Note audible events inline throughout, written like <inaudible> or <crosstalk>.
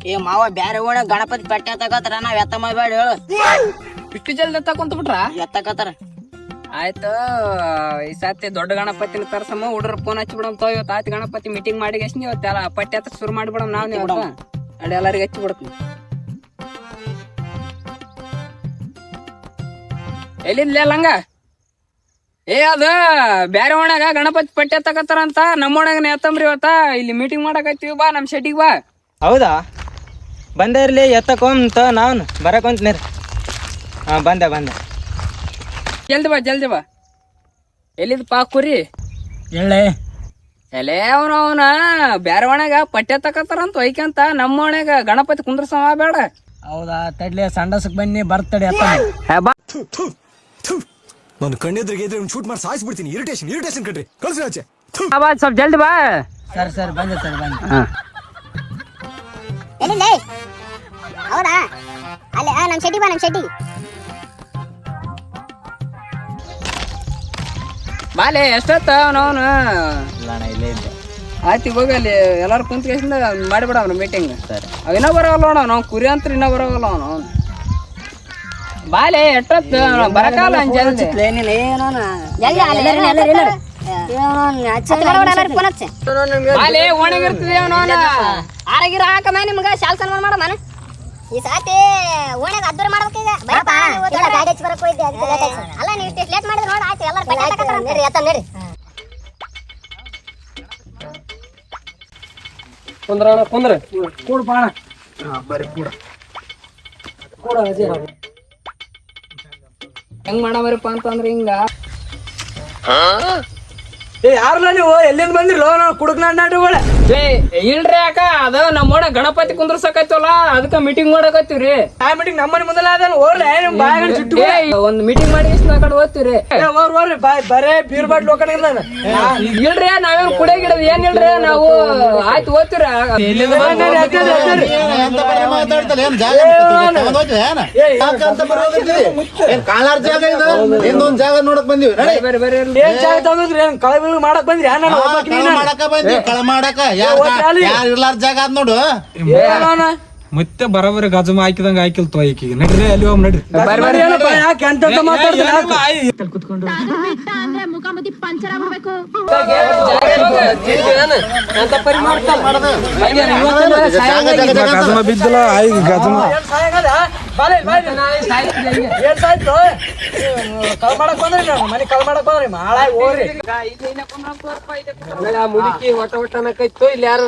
ಏ ಮಾವ ಬ್ಯಾರೆ ಓಣ ಗಣಪತಿ ಪಟ್ಟೆ ತಗೋತಾರ ನಾವ್ ಎತ್ತ ಮಾಡ್ಬೇಡ ಹೇಳು. ಇಷ್ಟು ಜಲ್ದಿ ತಕೊಂತ ಬಿಟ್ರ ಎತ್ತಕತ್ತಾರ. ಆಯ್ತು ಈ ಸತಿ ದೊಡ್ಡ ಗಣಪತಿನ ತರ್ಸಮ್ಮ ಹುಡ್ರ ಫೋನ್ ಹಚ್ಚಿ ಬಿಡಮ್ ತೋ ಇವತ್ತು ಆಯ್ತು ಗಣಪತಿ ಮೀಟಿಂಗ್ ಮಾಡಿ ಎಷ್ಟು ಇವತ್ತೆಲ್ಲ ಪಟ್ಟಿ ಹತ್ರ ಶುರು ಮಾಡಿಬಿಡಮ್ ನಾವು ನೀವು. ಅಡಿ ಎಲ್ಲರಿಗೆ ಹಚ್ಚಿ ಬಿಡ್ತೀನಿ ಎಲ್ಲಿದ್ಲೆ ಲಂಗ ಏ ಅದ ಬ್ಯಾರೆ ಓಣಾಗ ಗಣಪತಿ ಪಟ್ಟೆ ತಗತ್ತಾರಂತ ನಮ್ಮ ಓಣಾಗ ಎತ್ತಂಬ್ರಿ ಇವತ್ತ ಇಲ್ಲಿ ಮೀಟಿಂಗ್ ಮಾಡಕತ್ತೀವಿ ಬಾ ನಮ್ಮ ಶೆಟ್ಟಿಗೆ ಬಾ. ಹೌದಾ? ಬಂದೆ ಇರಲಿ ಎತ್ತಕೊಂತ ನಾನು ಬರಕೊಂತ ನೀರು. ಹಾಂ ಬಂದೆ ಬಂದೆ. ಜಲ್ದಿ ಬಾ ಜಲ್ದಿ ಬಾ. ಎಲ್ಲಿದ್ ಪಾ ಕುರಿ? ಎಳ್ಳೆ ಎಲೆ ಅವನ ಅವನ. ಬೇರೆ ಒಣಗ ಪಟ್ಟೆ ತಕತ್ತಾರಂತ ಒಯ್ಕಂತ ನಮ್ಮ ಒಣಗ ಗಣಪತಿ ಕುಂದ್ರಸವ ಬೇಡ. ಹೌದಾ? ತಡ್ಲೆ ಸಂಡಸಕ್ ಬನ್ನಿ ಬರ್ತಡೆ ನಾನು ಕಣ್ಣೆದ್ರಿಗೆ ಇದ್ರೆ ಶೂಟ್ ಮಾಡಿ ಸಾಯಿಸ್ಬಿಡ್ತೀನಿ. ಇರಿಟೇಷನ್ ಇರಿಟೇಷನ್ ಕಣ್ರಿ. ಕಳ್ಸಿ ಆಚೆ. ಸ್ವಲ್ಪ ಜಲ್ದಿ ಬಾ. ಸರ್ ಸರ್ ಬಂದೆ ಸರ್ ಬಂದೆ. ಎಲ್ಲಿಂದೆ ಹೌದಾ ಅಲ್ಲೇ ಆ, ನಮ್ ಶೆಟ್ಟಿ ಬಾ ನಮ್ಮ ಶೆಟ್ಟಿ. ಬಾಲೆ ಎಷ್ಟೊತ್ತ ಅವನವನು ಇಲ್ಲ ಅಣ್ಣ ಇಲ್ಲೇ ಇದ್ದೆ. ಆಯ್ತು ಈಗ ಹೋಗಿ ಅಲ್ಲಿ ಎಲ್ಲಾರು ಕುಂತ್ಕೇಸಿಂದ ಮಾಡಿಬಿಡ ಅವನು ಮೀಟಿಂಗ್ ಸರಿ. ಅವ ಇನ್ನೂ ಬರೋಲ್ಲ ನೋಡ ನಾವು ಕುರಿ ಅಂತ ಇನ್ನೂ ಬರೋಲ್ಲ ಅವನು ಬಾಲೆ ಎಷ್ಟೊತ್ತ ಬರಕಾಲ ಜಲ್ದಿ ಏನಿಲ್ಲ ಏನೋನ ಎಲ್ಲಿ ಅಲ್ಲಿ ಎಲ್ಲರೂ ಬಾಲೆ ಒಣಗಿರ್ತದೆ ಅವನವನ ಆರಾಗಿರ ಹಾಕಮ್ಮ ನಿಮ್ಗ ಶಾಲ್ ಸನ್ಮಾನ ಮಾಡಮ್ಮ. ಈ ಸಾತಿ ಓಣ್ಯಾಗ ಅದ್ದೂರಿ ಮಾಡ್ಬೇಕೀಗ ಬರಪ್ಪ ಗಾಡಿ ಹಚ್ಚಿ ಬರಕ್ ಹೋಯ್ದೆ ಅದಕ್ಕೆ ಲೇಟ್ ಆಯ್ತು. ಅಲ್ಲ ನೀವು ಇಷ್ಟು ಲೇಟ್ ಮಾಡಿದ್ರೆ ನೋಡಿ ಆಯ್ತು ಎಲ್ಲರೂ ಪಟ್ಟ ನಡಿ ಎತ್ತ ನಡಿ. ಕುಂದ್ರಣ ಕುಂದ್ರ. ಕೂಡ್ ಬಾಣ. ಹೆಂಗ್ ಮಾಡವರಪ್ಪ ಅಂತಂದ್ರ ಹಿಂಗ? ಏ ಯಾರಲ್ಲ ನೀವು? ಎಲ್ಲಿಂದ ಬಂದಿರ್ಲೋ ನಾವು ಕುಡುಕ್ ನಾಡುಗಳ ಏ ಇಲ್ರಿ ಅಕ್ಕ ಅದ ನಮ್ಮ ಓಣ ಗಣಪತಿ ಕುಂದ್ರಸಕೈತಲ್ಲ ಅದಕ್ಕ ಮೀಟಿಂಗ್ ಮಾಡಕತ್ತೀವ್ರಿ. ಆ ಮೀಟಿಂಗ್ ನಮ್ಮನೆ ಅದನ್ನ ನಿಮ್ ಚುಟ್ಟು ಏ, ಒಂದ್ ಮೀಟಿಂಗ್ ಮಾಡಿ ಇಷ್ಟ ಕಡೆ ಓದ್ತೀವ್ರಿ ಬಾಯ್ ಬರೇ ಬೀರ್ ಬಾಟ್ ಇಲ್ರಿ ನಾವೇನ್ ಕುಡಿಯಾಗಿಡದ್ ಏನ್ ಇಲ್ರಿ ನಾವು ಆಯ್ತು ಏನ್ ಜಾಗ ನೋಡಕ್ ಬಂದಿವಿ. ಮಾಡಕ್ ಬಂದ್ರಿ? ಕಳ ಮಾಡಕ ಬಂದಿ ಕಳ ಮಾಡಕ ಯಾರ ಯಾರ ಇರ್ಲಾರ ಜಾಗ ಅದ್ ನೋಡು ಮತ್ತೆ ಬರಬರಿ ಗಜಮ ಹಾಕಿದಂಗ ಹಾಕಿಲ್ ತೋ ಈಕಿಗೆ ನಡ್ರಿ ಅಲ್ಲಿ ಹೋಗ್ ನಡ್ರಿ ಕುತ್ಕೊಂಡು ಮುಖಾಮುಖಿ ಪಂಚರ್. ಗಜಮ ಬಿದ್ದಲ್ಲ ಗಜಮ ಏನ್ ಸಾಯ್ತು ಕಳ್ ಮಾಡಕ್ ಬಂದ್ರಿ ನಾನು ಮನೆ ಕಲ್ ಮಾಡಕ್ ಬಂದ್ರಿ ಮಾಳಾಗಿ ಹೋಗ್ರಿ. ಮುದುಕಿ ಒಟ್ಟ ಒಟ್ಟ ಅನ್ನಕೈತು ಇಲ್ಲಿ ಯಾರು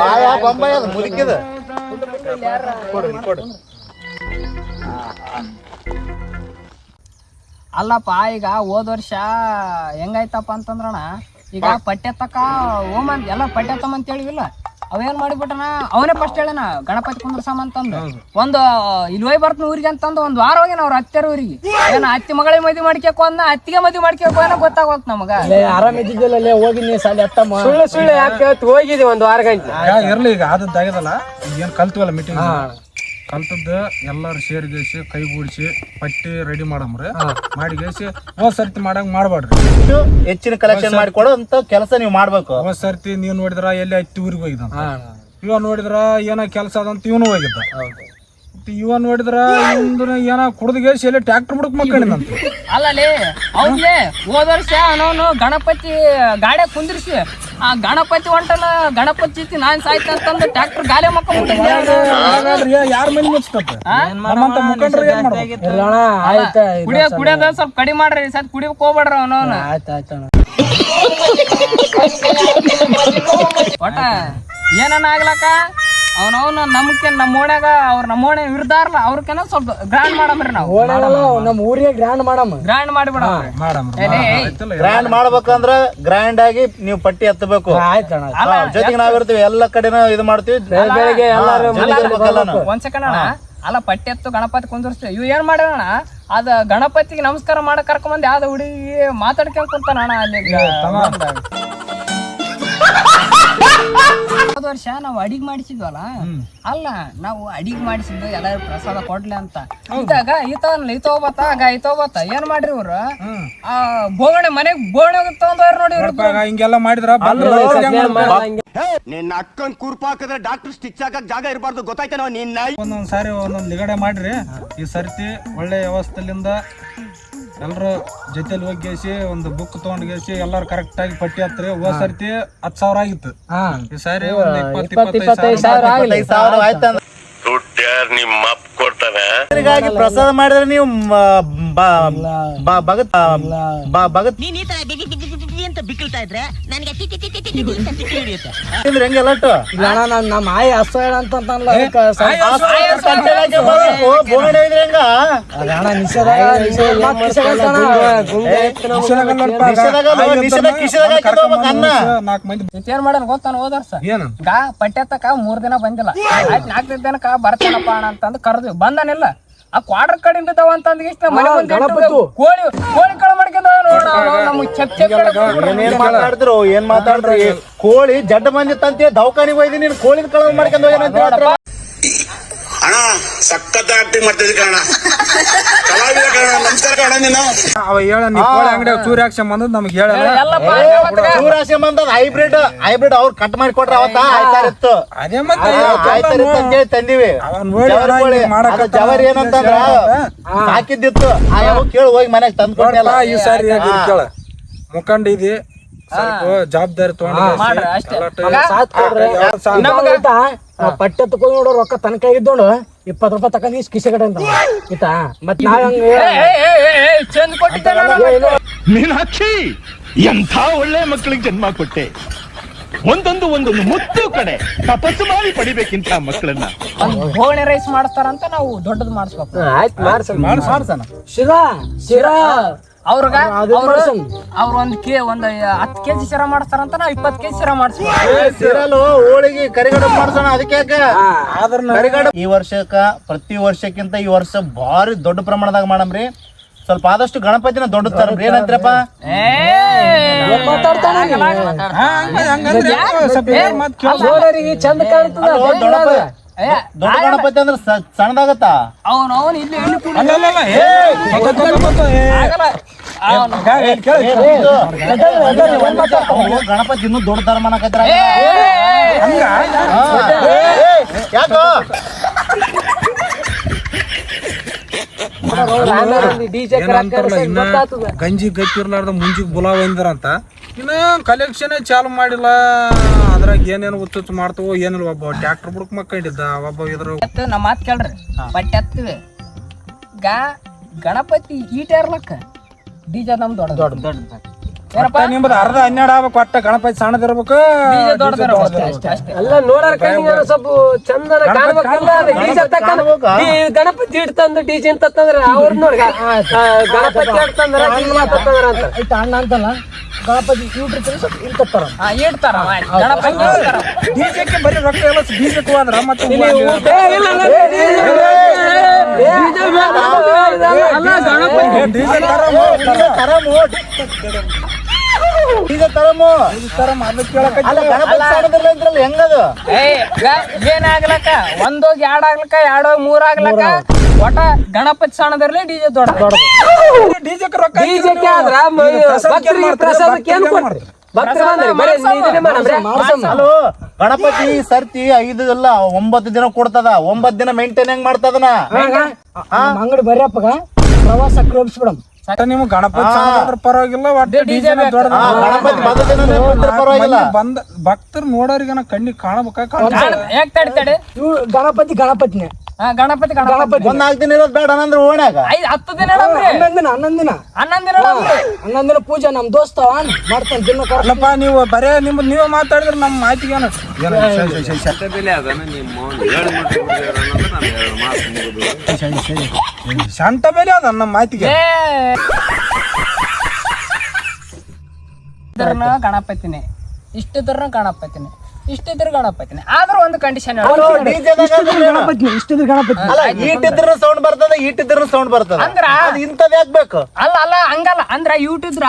ಬಾಳ ಬೊಂಬಾಯಿ ಅದು ಮುದುಕಿದ. ಅಲ್ಲಪ್ಪ ಈಗ ಹೋದ ವರ್ಷ ಹೆಂಗಾಯ್ತಪ್ಪ ಅಂತಂದ್ರಣ ಈಗ ಪಠ್ಯ ತಕ ಓಮನ್ ಎಲ್ಲ ಪಠ್ಯ ತಮ್ಮ ಅಂತ ಹೇಳಿವಿಲ್ಲ? ಅವೇನ್ ಮಾಡಿಬಿಟ್ಟನ? ಅವನೇ ಫಸ್ಟ್ ಹೇಳನ ಗಣಪತಿ ಸಾಮಾನ್ ಅಂತಂದು. ಒಂದು ಇಲ್ವೈ ಬರ್ತನ ಬರ್ತೀನಿ ಊರಿಗೆ ಅಂತಂದು ಒಂದ್ ವಾರ ಹೋಗಿ ಅವ್ರ ಅತ್ತೆರ ಊರಿಗೆ. ಏನ ಅತ್ತಿ ಮಗಳೇ ಮದಿ ಮಾಡ್ಕೋಕ್ ಅಂದ ಅತ್ತಿಗೆ ಮದಿ ಮಾಡ್ಕೊಬೇಕು ಅನ್ನೋ ಗೊತ್ತಾಗೋತ್ ನಮಗ. ಆರಾಮ ಇದ್ದಿದ್ದಿಲ್ಲ ಹೋಗಿ ನೀ ಸಾಲಿ ಅತ್ತಮ್ಮ ಸುಳ್ಳು ಸುಳ್ಳು ಯಾಕೆ ಹೋಗಿದ್ವಿ ಒಂದ್ ವಾರ ಗಂಟೆ. ಇರ್ಲಿ ಈಗ ಆದದ್ದು ಆಗ್ಯದಲ್ಲ ಏನ್ ಕಲ್ತೀವಲ್ಲ ಮೀಟಿಂಗ್ ಕಲ್ತದ್ದು ಎಲ್ಲಾರು ಸೇರಿಗೇಸಿ ಕೈಗೂಡಿಸಿ ಪಟ್ಟಿ ರೆಡಿ ಮಾಡಮ್ರಿ. ಮಾಡಿಗೇಸಿ ಹೋದ್ ಸರ್ತಿ ಮಾಡಂಗ್ ಮಾಡ್ಬೇಡ್ರಿ ಹೆಚ್ಚಿನ ಕಲೆಕ್ಷನ್ ಮಾಡಿಕೊಡೋ ಅಂತ ಕೆಲಸ ನೀವು ಮಾಡ್ಬೇಕು. ಹೋದ್ ಸರ್ತಿ ನೀವ್ ನೋಡಿದ್ರ ಎಲ್ಲಿ ಐತಿ ಊರಿಗೆ ಹೋಗಿದ್ದ ಇವ ನೋಡಿದ್ರ ಏನೋ ಕೆಲಸ ಅದಂತ ಇವನು ಹೋಗಿದ್ದ. ಇವ ನೋಡಿದ್ರ ಇವಂದು ಏನ ಕುಡ್ದಗೇಸಿ ಸೇಲೆ ಟ್ರ್ಯಾಕ್ಟರ್ ಬಿಡಕ್ ಮಕ್ಕಳಿದಂತ ಅಲ್ಲಲ್ಲಿ ಹೌದ್ಲೇ ಹೋದ ವರ್ಷ ಅವನು ಗಣಪತಿ ಗಾಡಿ ಕುಂದಿರಿಸಿ ಆ ಗಣಪತಿ ಹೊಂಟಲ್ಲ ಗಣಪತಿ ಜೀತಿ ನಾನ್ ಸಾಯ್ತ ಅಂತಂದು ಟ್ರ್ಯಾಕ್ಟರ್ ಗಾಲಿ ಮಕ್ಕಳು ಯಾರ ಮನೆ ಮುಚ್ಚತಪ್ಪ? ನಮ್ಮಂತ ಮುಖಂಡ್ರಿಗೆ ಏನ್ ಮಾಡ್ಬೇಕು? ಕುಡಿಯ ಕುಡಿಯೋದ ಸ್ವಲ್ಪ ಕಡಿ ಮಾಡ್ರಿ ಸತ್ ಕುಡಿಯಕ್ ಹೋಗ್ಬೇಡ್ರಿ ಅವನವನ. ಆಯ್ತ ಆಯ್ತಣ್ಣ ಒಟ್ಟ ಏನನ್ನ ಆಗ್ಲಕ್ಕ? ಅವನವನ ನಮ್ಕೆ ನಮ್ಮ ಓಣ್ಯಾಗ ಅವ್ರ ನಮ್ಮ ಓಣೆ ಇರ್ದಾರಲ್ಲ ಅವ್ರಕೇನ ಸ್ವಲ್ಪ ಗ್ರ್ಯಾಂಡ್ ಮಾಡಮ್ರಿ ನಾವು. ನಮ್ಮ ಊರಿಗೆ ಗ್ರ್ಯಾಂಡ್ ಮಾಡಮ್ಮ ಗ್ರ್ಯಾಂಡ್ ಮಾಡಿಬಿಡ ಗ್ರ್ಯಾಂಡ್ ಮಾಡ್ಬೇಕಂದ್ರ ಗ್ರ್ಯಾಂಡ್ ಆಗಿ ನೀವು ಪಟ್ಟಿ ಎತ್ತಬೇಕು. ಆಯ್ತಣ್ಣ ಜೊತೆಗೆ ನಾವಿರ್ತೀವಿ ಎಲ್ಲ ಕಡೆನೂ ಇದು ಮಾಡ್ತೀವಿ. ಬೆಳಿಗ್ಗೆ ಎಲ್ಲಾರು. ಒಂದ್ ಸೆಕೆಂಡ್ ಅಣ್ಣ. ಅಲ್ಲ ಪಟ್ಟಿ ಎತ್ತು ಗಣಪತಿ ಕುಂದಿರ್ಸ್ತೀವಿ. ಇವ್ ಏನ್ ಮಾಡ್ಯಾರಣ್ಣ? ಅದ ಗಣಪತಿಗೆ ನಮಸ್ಕಾರ ಮಾಡಕ್ ಕರ್ಕೊಂಬಂದ್ ಯಾವ್ದು ಹುಡುಗಿ ಮಾತಾಡ್ಕೊಂಡ್ ಕುಂತಾನ ಅಣ್ಣ ಅಲ್ಲಿ ಹೋದ ವರ್ಷ ನಾವು ಅಡಿಗೆ ಮಾಡಿಸಿದ್ವಲ್ಲ? ಅಲ್ಲ ನಾವು ಅಡಿಗೆ ಮಾಡಿಸಿದ್ದು ಎಲ್ಲಾರು ಪ್ರಸಾದ ಕೊಡ್ಲಿ ಅಂತ. ಇದ್ದಾಗ ಈತ ಈತ ಹೋಗ್ಬತ್ತ ಆಗ ಈತ ಬತ್ತ ಏನ್ ಮಾಡ್ರಿ ಇವ್ರು? ಆ ಬೋಗಣೆ ಮನೆಗ್ ಬೋಗಣೆ ತಗೊಂಡವ್ರು ನೋಡಿ ಇವ್ರು ಹಿಂಗೆಲ್ಲ ಮಾಡಿದ್ರ ನಿನ್ನ ಅಕ್ಕನ್ ಕುರ್ಪ ಹಾಕಿದ್ರೆ ಡಾಕ್ಟರ್ ಸ್ಟಿಚ್ ಹಾಕಕ್ ಜಾಗ ಇರಬಾರ್ದು ಗೊತ್ತಾಯ್ತೇನೋ ನಿನ್ನ ಒಂದೊಂದ್ಸಾರಿ ಒಂದೊಂದ್ ನಿಗಡೆ ಮಾಡ್ರಿ. ಈ ಸರ್ತಿ ಒಳ್ಳೆ ವ್ಯವಸ್ಥೆಲಿಂದ ಎಲ್ರು ಜೊತೆಲಿ ಒಗ್ಗೇಸಿ ಒಂದು ಬುಕ್ ತಗೊಂಡ್ಗೇಸಿ ಎಲ್ಲಾರು ಕರೆಕ್ಟ್ ಆಗಿ ಪಟ್ಟಿ ಹತ್ರಿ ಹೋದ ಸರ್ತಿ ಹತ್ ಸಾವಿರ ಆಗಿತ್ತು. ಈ ಸಾರಿ ಒಂದು ಇಪ್ಪತ್ತು ಇಪ್ಪತ್ತೈದು ಸಾವಿರ ಇಪ್ಪತ್ತೈದು ಸಾವಿರ ಆಯ್ತಂದ್ರ. ನಿಮ್ಮ ಕೊಡ್ತಾನೆ. ಪ್ರಸಾದ ಮಾಡಿದ್ರೆ ನೀವು ಮ- ಬ- ಬ- ಭಗತ್ ಬ- ಭಗತ್ ಇದ್ರೆ ನನಗೆ ಅಂತ ತಿಕ್ಕಿ ಹಿಡಿಯುತ್ತೆ ಹೆಂಗೆ ನಮ್ಮ ಆಯಿ ಹಸ ಅಂತ ನಿಷೇಧ ಏನ್ ಮಾಡೋಣ ಗೊತ್ತಾನ ಏನು? ಗಾ ಪಟ್ಟೆತ್ತಕ ಮೂರ್ ದಿನ ಬಂದಿಲ್ಲ. ಆಯ್ತು ನಾಲ್ಕು ದಿನಕ್ಕ ಬರ್ತಾನಪ್ಪ ಅಣ್ಣ ಅಂತಂದು ಕರೆದ್ವಿ. ಬಂದಾನಿಲ್ಲ. ಆ ಕ್ವಾರ್ಟರ್ ಕಡಿಂದ ಅಂತ ಅಂತಂದ್ ಇಷ್ಟ. ಮನೆ ಬಂದ್ ಕೋಳಿ ಕೋಳಿ ಕಳ ಮಾಡ್ಕೊಂಡ ನೋಡ ನಮ್ಗೆ ಚೆಪ್ ಚೆಪ್ ಏನ್ ಮಾತಾಡಿದ್ರು ಏನ್ ಮಾತಾಡಿದ್ರಿ ಕೋಳಿ ಜಡ್ಡ ಬಂದಿತ್ತಂತೆ ದವಾಖಾನಿಗೆ ಹೋಯ್ದಿ ನೀನ್ ಕೋಳಿನ ಮಾಡ್ಕಂದ ಮಾಡ್ಕೊಂಡು ಹೋಗ್ಯಾನಂತ ಹೇಳ್ತಾರ. ಅಣ್ಣ ಸಖತ್ ಆಕ್ಟಿಂಗ್ ಮಾಡ್ತಿದ್ದೆ ಕಣ ಕಲಾವಿದ ಕಣ ನಮಸ್ಕಾರ ಕಣ ನೀನು. ಅವ ಹೇಳ ನೀ ಕೋಳಿ ಅಂಗಡಿ ಚೂರಿ ಹಾಕ್ಸ್ಕೊಂಡ್ ಬಂದದ್ ನಮ್ಗೆ ಹೇಳಲ್ಲ. ಚೂರಾಶೆ ಬಂದದ ಹೈಬ್ರಿಡ್ ಹೈಬ್ರಿಡ್ ಅವ್ರು ಕಟ್ ಮಾಡಿ ಕೊಟ್ರ ಅವತ್ತ ಆಯ್ತಾರಿತ್ತು ಅದೇ ಮತ್ತೆ ಆಯ್ತಾರಿತ್ತು ಅಂತ ಹೇಳಿ ತಂದಿವಿ. ಅವನ್ ನೋಡಿ ಜವಾರಿ ಏನಂತಂದ್ರ ಹಾಕಿದ್ದಿತ್ತು ಆ ಯಾವ ಕೇಳಿ ಹೋಗಿ ಮನೆಗೆ ತಂದು ಕೊಟ್ಟಲ್ಲ ಈ ಸಾರಿ ಕೇಳ. ಮುಖಂಡ ಇದೆ. ಜವಾಬ್ದಾರಿ ಅಷ್ಟೇ. ಪಟ್ಟೆ ತಕೊಂಡ್ ನೋಡೋ ರೊಕ್ಕ ತನಕ ಇದ್ದೋಣ ಇಪ್ಪತ್ ರೂಪಾಯಿ ತಕೊಂಡ್ ಇಷ್ಟು ಕಿಸೆ ಕಡೆ ಅಂತ. ಆಯ್ತಾ? ಮತ್ ನಾವ್ ಹಂಗ ಚಂದ್ ಕೊಟ್ಟಿದ್ದೆ ನಾನು. ಮೀನಾಕ್ಷಿ ಎಂಥ ಒಳ್ಳೆ ಮಕ್ಕಳಿಗೆ ಜನ್ಮ ಕೊಟ್ಟೆ. ಒಂದೊಂದು ಒಂದೊಂದು ಮುತ್ತು ಕಡೆ ತಪಸ್ಸು ಮಾಡಿ ಪಡಿಬೇಕಿಂತ ಮಕ್ಕಳನ್ನ. ಹೋಳಿ ರೈಸ್ ಮಾಡಿಸ್ತಾರಂತ ನಾವು ದೊಡ್ಡದು ಮಾಡಿಸ್ಬೇಕು. ಆಯ್ತು ಮಾಡ್ಸೋಣ. ಮಾಡ್ಸಣ. ಶಿರಾ ಶಿರಾ. ಅವ್ರಗ ಅವ್ರು. ಅವ್ರ ಒಂದ್ ಕೆ ಒಂದ್ ಹತ್ತು ಕೆಜಿ ಶಿರಾ ಮಾಡಿಸ್ತಾರಂತ ನಾವ್ ಇಪ್ಪತ್ತು ಕೆಜಿ ಶಿರಾ ಮಾಡಿಸ್ಬೇಕು ಸೀರಲು ಹೋಳಿಗೆ ಕರಿಗಡ ಮಾಡ್ಸೋಣ ಅದಕ್ಕೆ ಕರಿಗಡ ಈ ವರ್ಷಕ್ಕ ಪ್ರತಿ ವರ್ಷಕ್ಕಿಂತ ಈ ವರ್ಷ ಭಾರಿ ದೊಡ್ಡ ಪ್ರಮಾಣದಾಗ ಮಾಡಮ್ರಿ ಸ್ವಲ್ಪ ಆದಷ್ಟು ಗಣಪತಿನ ದೊಡ್ಡ ತರಬ್ರಿ ಏನಂತ್ರಪ್ಪ ಚಂದ ಕಾಣ್ತದ ದೊಡ್ಡಪ್ಪ ದೊಡ್ಡ ಗಣಪತಿ ಅಂದ್ರೆ ಸಣ್ಣದಾಗತ್ತ ಅವನು ಅವನು ಇಲ್ಲಿ ಕುಡಿ ಗಣಪತಿ ಇನ್ನೂ ದೊಡ್ಡ ಧರ್ಮ ಯಾಕೋ ಗಂಜಿ ಗಟ್ಟಿರ್ಲಾರ್ದ ಮುಂಜಿಗ್ ಬುಲಾವ್ ಅಂದಿರಂತ ಇನ್ನ ಕಲೆಕ್ಷನ್ ಚಾಲು ಮಾಡಿಲ್ಲ. ಅದ್ರಾಗ ಏನೇನು ಹುಚ್ಚುಚ್ಚು ಮಾಡ್ತವೋ ಏನಿಲ್ಲ ಒಬ್ಬ ಟ್ರ್ಯಾಕ್ಟರ್ ಬುಡಕ್ ಮಕ್ಕಂಡಿದ್ದ ಒಬ್ಬ ಇದ್ರ ನಮ್ಮ ಮಾತು ಕೇಳ್ರಿ. ಬಟ್ಟೆ ಹತ್ತಿವೆ. ಗಾ ಗಣಪತಿ ಈಟ ಇರ್ಲಕ್ಕ ಡಿಜೆ ನಮ್ ದೊಡ್ಡ ದೊಡ್ಡ ಏನಪ್ಪ ನಿಮ್ದು ಅರ್ಧ ಹನ್ನೆರಡು ಆಗ್ಬೇಕು ಒಟ್ಟ ಗಣಪತಿ ಸಣ್ಣದಿರ್ಬೇಕು ಡಿಜೆ ದೊಡ್ಡದಿರೋ ಅಷ್ಟೇ ಅಷ್ಟೇ ಅಷ್ಟೇ ಎಲ್ಲ ನೋಡಾರ ಕಣ್ಣಿಗೆ ಸ್ವಲ್ಪ ಚಂದನ ಕಾಣ್ಬೇಕಲ್ಲ ಡಿಜೆ ಗಣಪತಿ ಇಡ್ತಂದು ಡಿಜೆ ಅಂತ ತಂದ್ರ ಅವ್ರ ನೋಡಿ ಗಣಪತಿ ಇಡ್ತಂದ್ರ ತಂದ್ರ ಅಂತ ಅಣ್ಣ ಅಂತಲ್ಲ ಗಣಪತಿ ಸ್ವಲ್ಪ ಇಡ್ತಾರ ಹಾ ಇಡ್ತಾರ. ಗಣಪತಿ ಬರೀ ರೊಕ್ಕ ಎಲ್ಲ ಡಿಜೆಕ್ ಹೋದ್ರ ಮತ್ತೆ ಗಣಪತಿ ಡೀಸೆಲ್ ತರಮು, ತರಮು ಈಗ ತರಮು ಅಲ್ಲ ಗಣಪತಿ ಸಣ್ಣದಿರ್ಲ ಇದ್ರಲ್ಲ ಹೆಂಗದು ಏ ಏನಾಗ್ಲಕ್ಕ ಒಂದೋಗಿ ಎರಡ್ ಆಗ್ಲಕ್ಕ ಎರಡೋಗಿ ಮೂರ್ ಆಗ್ಲಕ್ಕ ಒಟ ಗಣಪತಿ ಸಣ್ಣದರ್ಲಿ ಡಿಜೆ ದೊಡ್ಡ ಡಿಜೆಕ್ ರೊಕ್ಕ ಆದ್ರ ಭಕ್ತರಿಗೆ ಪ್ರಸಾದಕ್ಕೆ ಏನ್ ಗಣಪತಿ ಸರ್ತಿ ಐದು ಎಲ್ಲ ಒಂಬತ್ತು ದಿನ ಕೊಡ್ತದ ಒಂಬತ್ತು ದಿನ ಮೇಂಟೈನ್ ಹೆಂಗ್ ಮಾಡ್ತದನ ಅಂಗಡಿ ಬರ್ಯಪ್ಪಗ ಪ್ರವಾಸ ಕ್ರೋಪಿಸ್ಬಿಡಮ್ ನಿಮ್ಗೆ ಗಣಪತಿ ಪರವಾಗಿಲ್ಲ ಒಟ್ಟು ಡಿಜೆ ಗಣಪತಿ ಬಂದ ದಿನ ಪರವಾಗಿಲ್ಲ. ಬಂದ ಭಕ್ತರು ನೋಡೋರಿಗನ ಕಣ್ಣಿಗೆ ಕಾಣಬೇಕಾ? ಯಾಕೆ ತಡಿ ತಡಿ? ಇವು ಗಣಪತಿ ಗಣಪತಿನೇ. ಗಣಪತಿ ಗಣಪತಿ. ಒಂದ್ ನಾಲ್ಕು ದಿನ ಇರೋದು ಬೇಡ ಅಂದ್ರೆ ಓಣ್ಯಾಗ. ಐದು ಹತ್ತು ದಿನ ಹನ್ನೊಂದು ದಿನ ಹನ್ನೊಂದ್ ದಿನ. ಹನ್ನೊಂದ್ ದಿನ ಇಡಮ್ರಿ ಹನ್ನೊಂದ್ ದಿನ ಪೂಜೆ ನಮ್ ದೋಸ್ತ ಮಾಡ್ತಾನೆ ದಿನ ಕೊಡ್ತಾನೆ. ನೀವು ಬರೇ ನಿಮ್ ನೀವೇ ಮಾತಾಡಿದ್ರೆ ನಮ್ಮ ಮಾತಿಗೆ ಏನು ಶಾಂತ ಮೇಲೆ ಅದ ನಮ್ಮ ಮಾತಿಗೆ. ಗಣಪತಿನೇ ಇಷ್ಟು ಇಷ್ಟಿದ್ರನ ಗಣಪತಿನೇ ಇಷ್ಟಿದ್ರ ಗಣಪತಿ ಆದ್ರೂ ಒಂದು ಕಂಡೀಷನ್ ಇಷ್ಟಿದ್ರೆ ಗಣಪತಿ ಅಲ್ಲ ಈಟಿದ್ರ ಸೌಂಡ್ ಬರ್ತದ ಈಟಿದ್ರ ಸೌಂಡ್ ಬರ್ತದ. ಅಂದ್ರ ಅದ ಇಂಥದ್ ಯಾಕ್ ಬೇಕು ಅಲ್ಲ ಅಲ್ಲ ಹಂಗಲ್ಲ. ಅಂದ್ರ ಯೂಟಿದ್ರ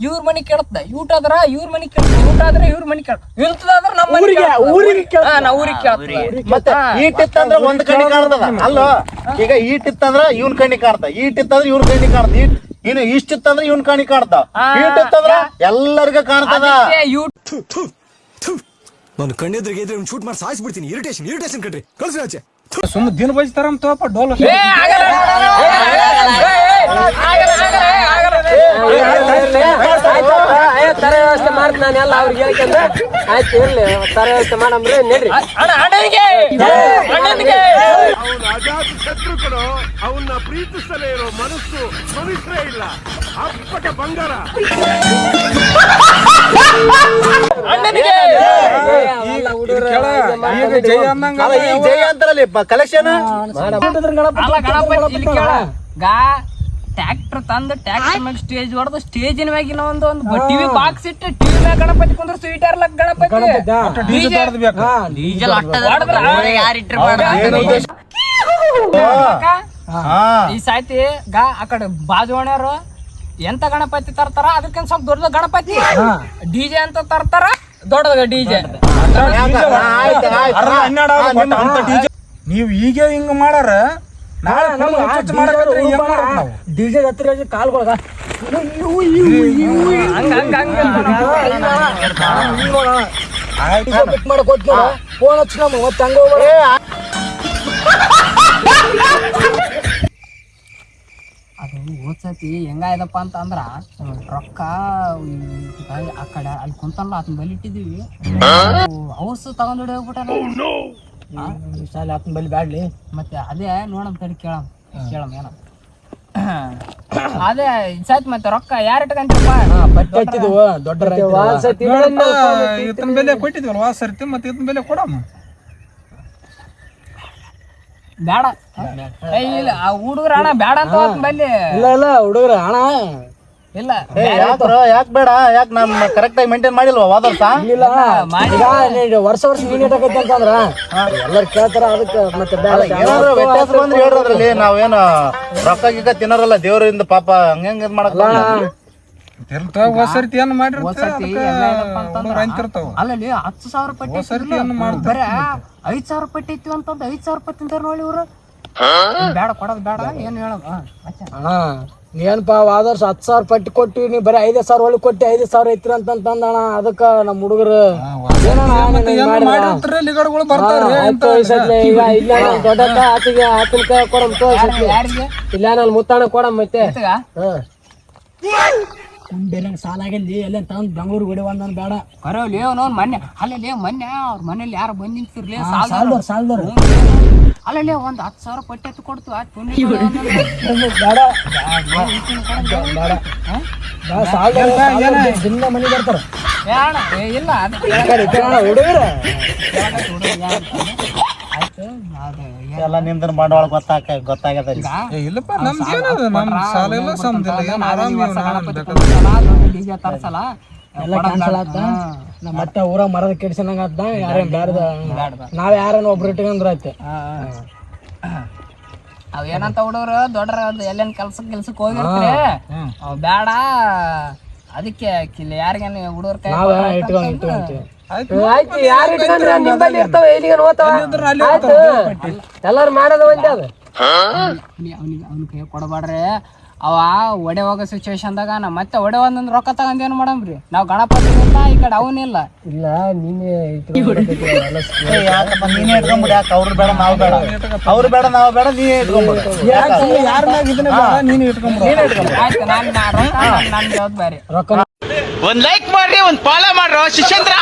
ಇವ್ರ ಮನಿ ಕೇಳತ್ತ ಯೂಟ್ ಆದ್ರ ಇವ್ರ ಮನಿ ಕೇಳುತ್ತ ಯೂಟ್ ಆದ್ರ ಇವ್ರ ಮನಿ ಕೇಳ ಇಲ್ತದಾದ್ರ ನಮ್ಮ ಊರಿಗೆ- ಊರಿಗೆ ಕೇಳ ನಾ ಊರಿಗೆ ಕೇಳ್ತೀವಿ ಮತ್ತೆ ಈಟ್ ಇತ್ತಂದ್ರ ಒಂದ್ ಕಣ್ಣಿ ಕಾಣ್ತದ. ಅಲ್ಲ ಈಗ ಈಟ್ ಇತ್ತಂದ್ರ ಇವನ್ ಕಣ್ಣಿ ಕಾಣ್ತ ಈಟ್ ಇತ್ತಂದ್ರ ಇವ್ರ ಕಣ್ಣಿ ಕಾಣ್ತ ಈಟ್ ಇನ್ನು ಇಷ್ಟ ಇತ್ತಂದ್ರ ಇವನ್ ಕಣ್ಣಿ ಕಾಣ್ತಾವ ಈಟ್ ಇತ್ತಂದ್ರ ಎಲ್ಲರಿಗೂ ಕಾಣ್ತದ. ಯೂಟ್ ನಾನು ಕಣ್ಣೆದ್ರಿಗೆ ಇದ್ರೆ ಶೂಟ್ ಮಾಡಿ ಸಾಯಿಸ್ಬಿಡ್ತೀನಿ ಇರಿಟೇಷನ್ ಇರಿಟೇಷನ್ ಕಟ್ರಿ ಕಳ್ಸಿ ಆಚೆ ಸುಮ್ಮನೆ ದಿನ ಬೈಸ್ತಾರ ತೋಪ ಡೋಲ್ ಏ, ಆಗಲ್ಲ, ಆಗಲ್ಲ, ಏ, ಆಗಲ್ಲ, ಆಗಲ್ಲ, ಏ, ಆಗಲ್ಲ. ತರ ವ್ಯವಸ್ಥೆ ಮಾಡ್ತೀನಿ ನಾನು ಎಲ್ಲ ಅವ್ರಿಗೆ ಹೇಳ್ಕೊಂಡ್ರೆ ಆಯ್ತು ಇರ್ಲಿ ತರ ವ್ಯವಸ್ಥೆ ಮಾಡಂಬ್ರಿ ನಡ್ರಿ ಅವನು ಅಜಾತ ಶತ್ರು ಕಣೋ ಅವನ್ನ ಪ್ರೀತಿಸಲೇ ಇರೋ ಮನಸ್ಸು ಮನುಷ್ಯರೇ ಇಲ್ಲ. ಅಪ್ಪಟ ಬಂಗಾರ. ಅಣ್ಣನಿಗೆ. ಈಗ ಜೈ ಅಂತಾರಲ್ಲಿ ಕಲೆಕ್ಷನ್ ಗಣಪತಿ ಟ್ರ್ಯಾಕ್ಟರ್ ತಂದು ಟ್ರ್ಯಾಕ್ಟರ್ ಮ್ಯಾಗ ಸ್ಟೇಜ್ ಹೊಡೆದು ಸ್ಟೇಜಿನ ಮ್ಯಾಗಿನ ಒಂದು ಒಂದು ಟಿವಿ ಬಾಕ್ಸ್ ಇಟ್ಟು ಟಿವಿ ಮ್ಯಾಗ ಗಣಪತಿ ಕುಂದ್ರ ಸ್ವೀಟ್ ಇರ್ಲಕ್ ಗಣಪತಿ. ಡೀಸೆಲ್ ಈ ಸಾಯ್ತಿ ಗಾ ಆ ಕಡೆ ಬಾಜು ಓಣ್ಯರು ಎಂತ ಗಣಪತಿ ತರ್ತಾರ? ಅದಕ್ಕಿಂತ ಸ್ವಲ್ಪ ದೊಡ್ಡದ ಗಣಪತಿ. ಡಿಜೆ ಅಂತ ತರ್ತಾರ ದೊಡ್ಡದ ಡಿಜೆ. ನೀವು ಈಗ ಹಿಂಗ ಮಾಡಾರ ಡಿಜೆ ಹತ್ತಿರ ಕಾಲ್ಗೊಳಗ ಮಾಡಕ್ ಹೋಗ್ತೀವಿ ಫೋನ್ ಹಚ್ಚ ನಮ್ಮ ಮತ್ತೆ ಹಂಗ ಹೋಗ್ಬೇಡ. ಅದು ಓದ್ಸತಿ ಹೆಂಗಾಯ್ದಪ್ಪ ಅಂತ ಅಂದ್ರ ರೊಕ್ಕ ಆ ಕಡೆ ಅಲ್ಲಿ ಕುಂತಲ್ಲ ಅದನ್ನ ಬಲಿಟ್ಟಿದೀವಿ ಔಷಧ ತಗೊಂಡ್ ಹೋಗ್ಬಿಟ್ಟಾರ ಈ ಸಾಲ ಆತನ ಬಲಿ ಬ್ಯಾಡ್ಲಿ. ಮತ್ತೆ ಅದೇ ನೋಡಮ್ ತಡಿ ಕೇಳಮ್ ಕೇಳಮ್ ಏನ. <coughs> ಅದೇ ಸತ್ ಮತ್ತೆ ರೊಕ್ಕ ಯಾರು ಇಟ್ಕಂತೀರಪ್ಪ ಪಟ್ಟಿ ಹಚ್ಚಿದ್ವು ದೊಡ್ಡ ಇತನ ಬೆಲೆ ಕೊಟ್ಟಿದ್ವಲ್ಲ ವಾಸ ಸರ್ತಿ ಮತ್ತೆ ಇದನ್ ಬೆಲೆ ಕೊಡಮ್ಮ. ಬೇಡ. ಏ, ಇಲ್ಲ ಆ ಹುಡುಗ್ರ ಅಣ್ಣ ಬೇಡ ಅಂತ ಹೋಗ್ತೀನಿ ಬಲ್ಲಿ. ಇಲ್ಲ ಇಲ್ಲ ಹುಡುಗ್ರ ಅಣ್ಣ ಇಲ್ಲ ಯಾಕ್ ಬೇಡ? ಯಾಕೆ ನಮ್ ಕರೆಕ್ಟ್ ಆಗಿ ಮೇಂಟೈನ್ ಮಾಡಿಲ್ವಾ ವಾದರ್ಸ? ಇಲ್ಲ. ಈಗ ವರ್ಷ ವರ್ಷ ನೀನ್ ಇಟ್ಟಾಕೈತಿ ಅಂತಂದ್ರ ಎಲ್ಲಾರು ಕೇಳ್ತಾರ ಅದಕ್ಕೆ ಮತ್ತೆ ಏನಾದ್ರು ವ್ಯತ್ಯಾಸ ಬಂದ್ರೆ ಹೇಳ್ರಿ ಅದ್ರಲ್ಲಿ ನಾವೇನು ರೊಕ್ಕ ಗೀಕ ತಿನ್ನೋರಲ್ಲ ದೇವ್ರಿಂದ ಪಾಪ ಹಂಗ ಹುಡುಗ್ರು ಅಂತಿರ್ತಾವ. ಅಲ್ಲಲ್ಲಿ ಹತ್ತು ಸಾವಿರ ಪಟ್ಟಿ? ಬರೇ ಐದ್ ಸಾವಿರ ಪಟ್ಟಿ ಇತ್ತು ಅಂತಂದ್ ಐದ್ ಸಾವಿರ ರೂಪಾಯಿ ತಿಂತಾರ ನೋಡಿ ಇವ್ರು. ಬೇಡ ಕೊಡೋದ್ ಬೇಡ ಏನ್ ಹೇಳೋದು? ಏನಪ್ಪ ಆದರ್ಶ ಹತ್ತು ಸಾವಿರ ಪಟ್ಟಿ ಕೊಟ್ಟು ನೀ ಬರೀ ಐದೇ ಸಾವಿರ ಒಳಗೆ ಕೊಟ್ಟು ಐದು ಸಾವಿರ ಐತ್ರಿ ಅಂತಂದ ಅಣ್ಣ ಅದಕ್ಕ ನಮ್ಮ ಹುಡುಗರು ಇಲ್ಲ ನಾನ್ ದೊಡ್ಡಕ್ಕ ಆತಿಗೆ ಆತನ ಕೈ ಕೊಡಮ್ ತೋ ಈ ಸತಿ. ಯಾರಿಗೆ ಇಲ್ಲ ನಾನು ಮುತ್ತಾಣ ಕೊಡ ಮತ್ತೆ? ಬೇರೆ ಸಾಲ ಆಗಿಲ್ಲ ಎಲ್ಲ ತಂದು ಬೆಂಗಳೂರು ಗುಡಿ ಒಂದೊಂದು ಬೇಡ. ಲೇ ಅವನು ಮೊನ್ನೆ. ಲೇವ್ ಮೊನ್ನೆ ಅವ್ರ ಮನೇಲಿ ಯಾರು ಬಂದ್ ನಿಂತಿರ್ಲಿ ಸಾಲ್ದವ್ರು. ಸಾಲ್ದವ್ರು ಅಲ್ಲಲ್ಲಿ ಒಂದ್ ಹತ್ತು ಸಾವಿರ ಪಟ್ಟಿ ಎತ್ತು ಕೊಡ್ತು ಆ ದಿನ ಮನೆ ಬರ್ತಾರ. ಇಲ್ಲ ಎಲ್ಲ ನಿಮ್ದನ್ ಬಂಡವಾಳ ಗೊತ್ತಾಕ ಗೊತ್ತಾಗ್ಯದ ಈಗ. ಇಲ್ಲಪ್ಪ ನಮ್ದು ಏನದ? ಸಾಲ ಎಲ್ಲ ಏನ್ ಆರಾಮ್ ತರ್ಸಲ್ಲ. ಎಲ್ಲ ಕ್ಯಾನ್ಸಲ್ ಆತ ನಾ ಮತ್ತೆ ಊರ ಮರದ ಕೆಡ್ಸನಂಗ ಆತ ಯಾರೇನ್ ಬ್ಯಾಡ್ದ ನಾವ್ ಯಾರನ್ನ ಒಬ್ರು ಇಟ್ಕೊಂಡ್ರ ಆಯ್ತು ಅವ್ ಏನಂತ ಹುಡುಗರು ದೊಡ್ಡರ ಎಲ್ಲೇನ್ ಕೆಲ್ಸ ಕೆಲ್ಸಕ್ಕೆ ಹೋಗಿರ್ತಾರೆ. ಅವ್ ಬೇಡ ಅದಕ್ಕೆ ಕಿಲ್ಲ ಯಾರಿಗೇನ ಹುಡುಗರ ಕೈ ನಾವ ಇಟ್ಕೊಂಡ್ ಇಟ್ಕೊಂತೀವಿ ಆಯ್ತು ಯಾರು ಇಟ್ಕೊಂಡ್ರೆ ನಿಂಬಲ್ಲಿ ಇರ್ತಾವ ಎಲ್ಲಿಗೆ ಓದ್ತಾವ? ಎಲ್ಲಾರು ಮಾಡೋದು ಒಂದೇ ಅದು. ಅವ್ನಿಗೆ ಅವ್ನ ಕೈ ಕೊಡಬೇಡ್ರಿ ಅವ ಒಡೆ ಹೋಗೋ ಸಿಚುವೇಶನ್ದಾಗ ನಾ ಮತ್ತೆ ಒಡೆ ಒಂದೊಂದು ರೊಕ್ಕ ತಗೊಂಡ್ ಏನ್ ಮಾಡಮ್ರಿ ನಾವ್ ಗಣಪತಿ ಇಲ್ಲ ಈ ಕಡೆ ಅವನಿಲ್ಲ ಇಲ್ಲ. ನೀನೇ ನೀನೇ ಇಟ್ಕೊಂಡ್ಬಿಡು ಯಾಕೆ ಅವ್ರು ಬೇಡ ನಾವು ಬೇಡ? ಅವ್ರು ಬೇಡ ನಾವು ಬೇಡ ನೀನೇ ಇಟ್ಕೊಂಡ್ಬಿಡು ಯಾರ ಮ್ಯಾಗ ಇದನ್ನ ಬೇಡ, ನೀನು ಇಟ್ಕೊಂಡ್ಬಿಡು. ಆಯ್ತು ನಾನು ನನ್ನ ಜವಾಬ್ದಾರಿ. ರೊಕ್ಕ ಒಂದ್ ಲೈಕ್ ಮಾಡ್ರಿ ಒಂದ್ ಫಾಲೋ ಮಾಡ್ರಿ ಶಿಷ್ಯಂದ್ರ